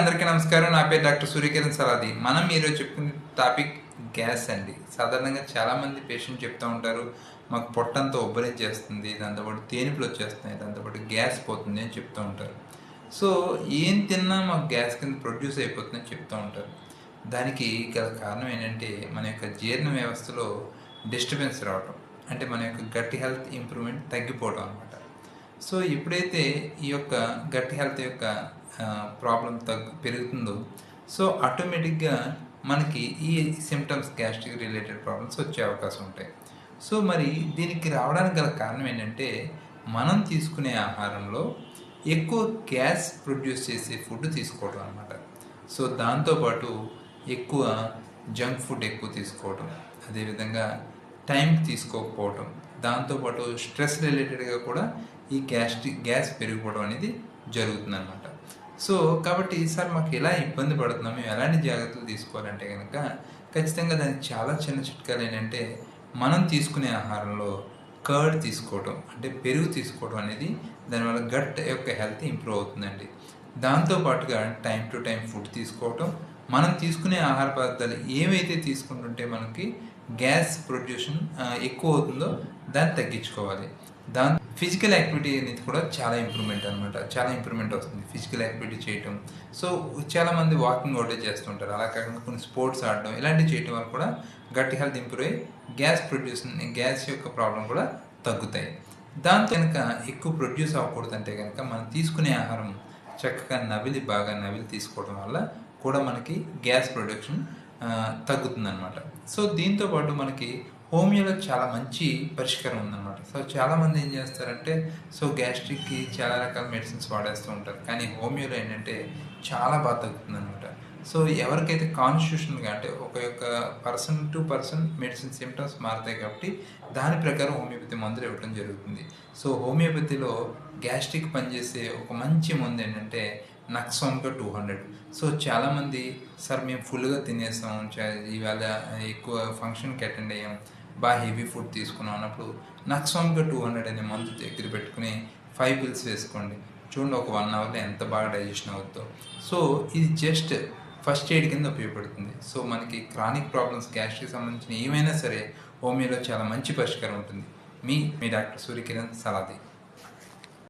అందరికీ నమస్కారం. నా పేరు డాక్టర్ సూర్యకిరణ్ సలాది. మనం ఈరోజు చెప్పుకునే టాపిక్ గ్యాస్ అండి. సాధారణంగా చాలామంది పేషెంట్ చెప్తూ ఉంటారు మాకు పొట్టంతా ఉబ్బరించేస్తుంది దాంతోపాటు తేనిపులు వచ్చేస్తున్నాయి దాంతోపాటు గ్యాస్ పోతుంది అని చెప్తూ ఉంటారు. సో ఏం తిన్నా మాకు గ్యాస్ కింద ప్రొడ్యూస్ అయిపోతుందని చెప్తూ ఉంటారు. దానికి గల కారణం ఏంటంటే మన యొక్క జీర్ణ వ్యవస్థలో డిస్టర్బెన్స్ రావటం. అంటే మన యొక్క గట్టి హెల్త్ ఇంప్రూవ్మెంట్ తగ్గిపోవడం అనమాట సో ఎప్పుడైతే ఈ యొక్క గట్టి హెల్త్ యొక్క ప్రాబ్లం తగ్గు పెరుగుతుందో. సో ఆటోమేటిక్గా మనకి ఈ సిమ్టమ్స్ గ్యాస్ట్రిక్ రిలేటెడ్ ప్రాబ్లమ్స్ వచ్చే అవకాశం ఉంటాయి. సో మరి దీనికి రావడానికి గల కారణం ఏంటంటే మనం తీసుకునే ఆహారంలో ఎక్కువ గ్యాస్ ప్రొడ్యూస్ చేసే ఫుడ్ తీసుకోవడం అనమాట సో దాంతోపాటు ఎక్కువ జంక్ ఫుడ్ ఎక్కువ తీసుకోవడం అదేవిధంగా టైం తీసుకోకపోవడం దాంతోపాటు స్ట్రెస్ రిలేటెడ్గా కూడా ఈ గ్యాస్ట్రిక్ గ్యాస్ పెరిగిపోవడం అనేది జరుగుతుంది అనమాట సో కాబట్టి సార్ మాకు ఎలా ఇబ్బంది పడుతున్నాం మేము ఎలాంటి జాగ్రత్తలు తీసుకోవాలంటే కనుక ఖచ్చితంగా దానికి చాలా చిన్న చిట్కాలు ఏంటంటే మనం తీసుకునే ఆహారంలో కర్డ్ తీసుకోవడం అంటే పెరుగు తీసుకోవడం అనేది దానివల్ల గట్ యొక్క హెల్త్ ఇంప్రూవ్ అవుతుందండి. దాంతోపాటుగా టైం టు టైం ఫుడ్ తీసుకోవటం మనం తీసుకునే ఆహార పదార్థాలు ఏవైతే తీసుకుంటుంటే మనకి గ్యాస్ ప్రొడ్యూషన్ ఎక్కువ అవుతుందో దాన్ని తగ్గించుకోవాలి. దాని ఫిజికల్ యాక్టివిటీ అనేది కూడా చాలా ఇంప్రూవ్మెంట్ అనమాట చాలా ఇంప్రూవ్మెంట్ వస్తుంది ఫిజికల్ యాక్టివిటీ చేయటం. సో చాలామంది వాకింగ్ ఒకటే చేస్తుంటారు అలా కాకుండా కొన్ని స్పోర్ట్స్ ఆడడం ఇలాంటివి చేయటం వల్ల కూడా గట్టి హెల్త్ ఇంప్రూవ్ అయ్యి గ్యాస్ ప్రొడ్యూషన్ గ్యాస్ యొక్క ప్రాబ్లం కూడా తగ్గుతాయి. దాంతో కనుక ఎక్కువ ప్రొడ్యూస్ అవ్వకూడదు అంటే కనుక మనం తీసుకునే ఆహారం చక్కగా నవిలి బాగా నవిలి తీసుకోవడం వల్ల కూడా మనకి గ్యాస్ ప్రొడక్షన్ తగ్గుతుంది అనమాట సో దీంతో పాటు మనకి హోమియోలో చాలా మంచి పరిష్కారం ఉందన్నమాట. సో చాలామంది ఏం చేస్తారంటే సో గ్యాస్ట్రిక్కి చాలా రకాల మెడిసిన్స్ వాడేస్తూ ఉంటారు. కానీ హోమియోలో ఏంటంటే చాలా బాగా తగ్గుతుంది అనమాట సో ఎవరికైతే కాన్స్టిట్యూషన్గా అంటే ఒక యొక్క person to person medicine symptoms మారుతాయి కాబట్టి దాని ప్రకారం హోమియోపతి మందులు ఇవ్వడం జరుగుతుంది. సో హోమియోపతిలో గ్యాస్ట్రిక్ పనిచేసే ఒక మంచి మందు ఏంటంటే నక్సోన్గా టూ హండ్రెడ్. సో చాలామంది సార్ మేము ఫుల్గా తినేసాం ఇవాళ ఎక్కువ ఫంక్షన్కి అటెండ్ అయ్యాం. బాగా హెవీ ఫుడ్ తీసుకున్నాం అన్నప్పుడు నక్సోన్గా టూ హండ్రెడ్ అనే మందు దగ్గర పెట్టుకుని ఫైవ్ బిల్స్ వేసుకోండి. చూడండి ఒక వన్ అవర్లో ఎంత బాగా డైజెషన్ అవుతుందో సో ఇది జస్ట్ ఫస్ట్ ఎయిడ్ కింద ఉపయోగపడుతుంది. సో మనకి క్రానిక్ ప్రాబ్లమ్స్ గ్యాస్ట్రిక్ సంబంధించిన ఏమైనా సరే హోమియోలో చాలా మంచి పరిష్కారం ఉంటుంది. మీ మీ డాక్టర్ సూర్యకిరణ్ సలాది